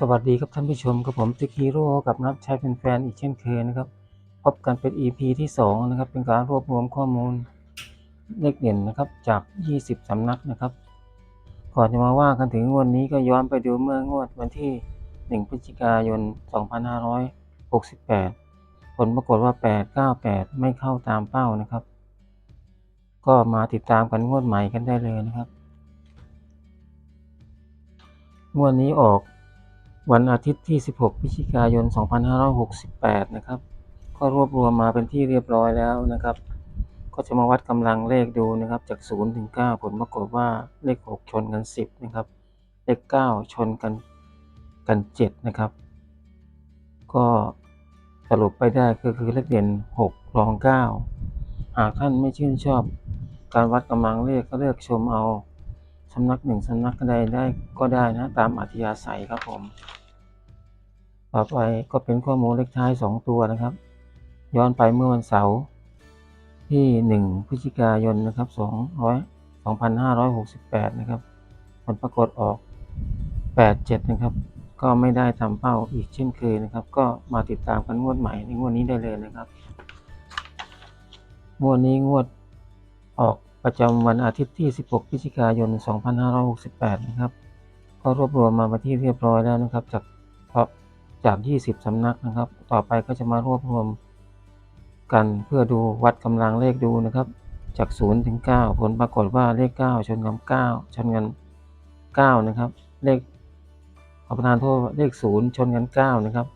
สวัสดีครับท่านผู้ชมกับผมติ๊กฮีโร่กับนับใช้เป็นแฟนอีกเช่นเคยนะครับพบกันเป็น EP ที่ 2 นะครับ เป็นการรวบรวมข้อมูลเลขเด่นนะครับจาก 20 สำนักนะครับ ก่อนจะมาว่ากันถึงงวดนี้ก็ย้อนไปดูเมื่องวดวันที่ 1 พฤศจิกายน 2568 ผลปรากฏว่า 898 ไม่เข้าตามเป้านะครับ ก็มาติดตามกันงวดใหม่กันได้เลยนะครับ งวดนี้ออก วันอาทิตย์ที่ 16 พฤศจิกายน 2568 นะครับ ก็รวบรวมมาเป็นที่เรียบร้อยแล้วนะครับ ก็จะมาวัดกำลังเลขดูนะครับ จาก 0 ถึง 9 ผลปรากฏว่าเลข 6 ชนกัน 10 นะครับ เลข 9 ชนกันกัน 7 นะครับ ก็สรุปไปได้ก็คือเลขเด่น 6 รอง 9 หากท่านไม่ชื่นชอบการวัดกำลังเลขก็เลือกชมเอาสำนักหนึ่งสำนักใดได้ก็ได้นะ ตามอัธยาศัยครับผม ต่อไปก็เป็นข้อมูลเลขท้าย 2 ตัวนะครับ ย้อนไปเมื่อวันเสาร์ที่ 1 พฤศจิกายนนะครับ200 2568 นะครับ ผลปรากฏออก 87 นะครับ ก็ไม่ได้ตามเป้าอีกเช่นเคยนะครับ ก็มาติดตามกันงวดใหม่ในงวดนี้ได้เลยนะครับงวดนี้งวดออกประจำวันอาทิตย์ที่ 16 พฤศจิกายน 2568 นะครับ ก็รวบรวมมาเป็นที่เรียบร้อยแล้วนะครับจากเพราะ จาก 20 สำนักนะครับ ต่อไปก็จะมารวบรวมกันเพื่อดูวัดกำลังเลขดูนะครับ จาก 0 ถึง 9 ผลปรากฏว่าเลข 9 ชนกัน9ชนกัน 9 นะครับ เลขขอประทานโทษเลข 0 ชนกัน 9 นะครับ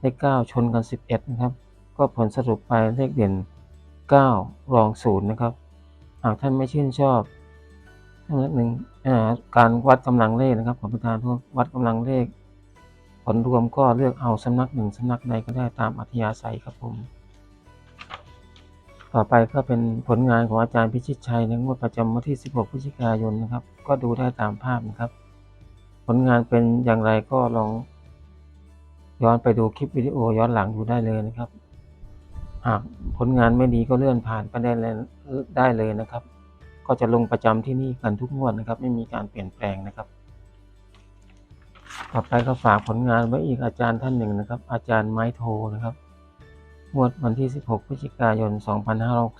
เลข 9 ชนกัน 11 นะครับ ก็ผลสรุปไปเลขเด่น 9 รอง 0 นะครับ หากท่านไม่ชื่นชอบสำนักหนึ่งการวัดกำลังเลขนะครับขอประทานโทษวัดกำลังเลข ผลรวมก็เลือกเอาสำนักหนึ่งสำนักใดก็ได้ตามอัธยาศัยครับผม ต่อไปก็เป็นผลงานของอาจารย์พิชิตชัยในงวดประจำวันที่ 16 พฤศจิกายนนะครับ ก็ดูได้ตามภาพนะครับ ผลงานเป็นอย่างไรก็ลอง ย้อนไปดูคลิปวิดีโอย้อนหลังดูได้เลยนะครับ หากผลงานไม่ดีก็เลื่อนผ่านไปได้เลยได้เลยนะครับ ก็จะลงประจำที่นี่กันทุกงวดนะครับ ไม่มีการเปลี่ยนแปลงนะครับ ต่อไปก็ฝากผลงานไว้อีกอาจารย์ท่านหนึ่งนะครับ อาจารย์ไม้โทนะครับงวดวันที่ 16 พฤศจิกายน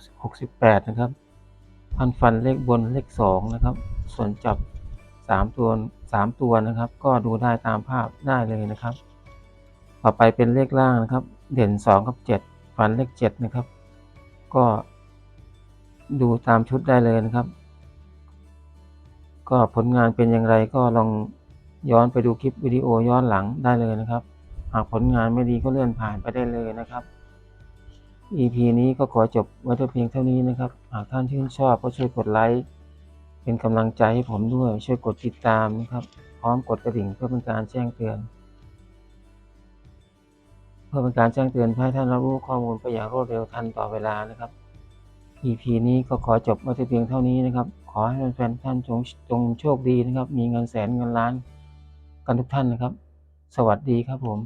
2568 นะครับท่านฟันเลขบนเลข 2 นะครับ ส่วนจับ 3 ตัว 3 ตัวนะครับ ก็ดูได้ตามภาพได้เลยนะครับ ต่อไปเป็นเลขล่างนะครับ เด่น 2 กับ 7 ฟันเลข 7 นะครับ ก็ ดูตามชุดได้เลยนะครับ ก็ผลงานเป็นอย่างไรก็ลอง ย้อนไปดูคลิปวิดีโอย้อนหลังได้เลยนะครับ หากผลงานไม่ดีก็เลื่อนผ่านไปได้เลยนะครับ EP นี้ก็ขอจบไว้แต่เพียงเท่านี้นะครับ หากท่านชื่นชอบก็ช่วยกดไลค์เป็นกำลังใจให้ผมด้วยช่วยกดติดตามนะครับ พร้อมกดกระดิ่งเพื่อเป็นการแจ้งเตือน เพื่อเป็นการแจ้งเตือนให้ท่านรับรู้ข้อมูลไปอย่างรวดเร็วทันต่อเวลานะครับ EP นี้ก็ขอจบไว้แต่เพียงเท่านี้นะครับ ขอให้แฟนๆท่านจงจงโชคดีนะครับ มีเงินแสนเงินล้าน กันทุกท่านนะครับ สวัสดีครับผม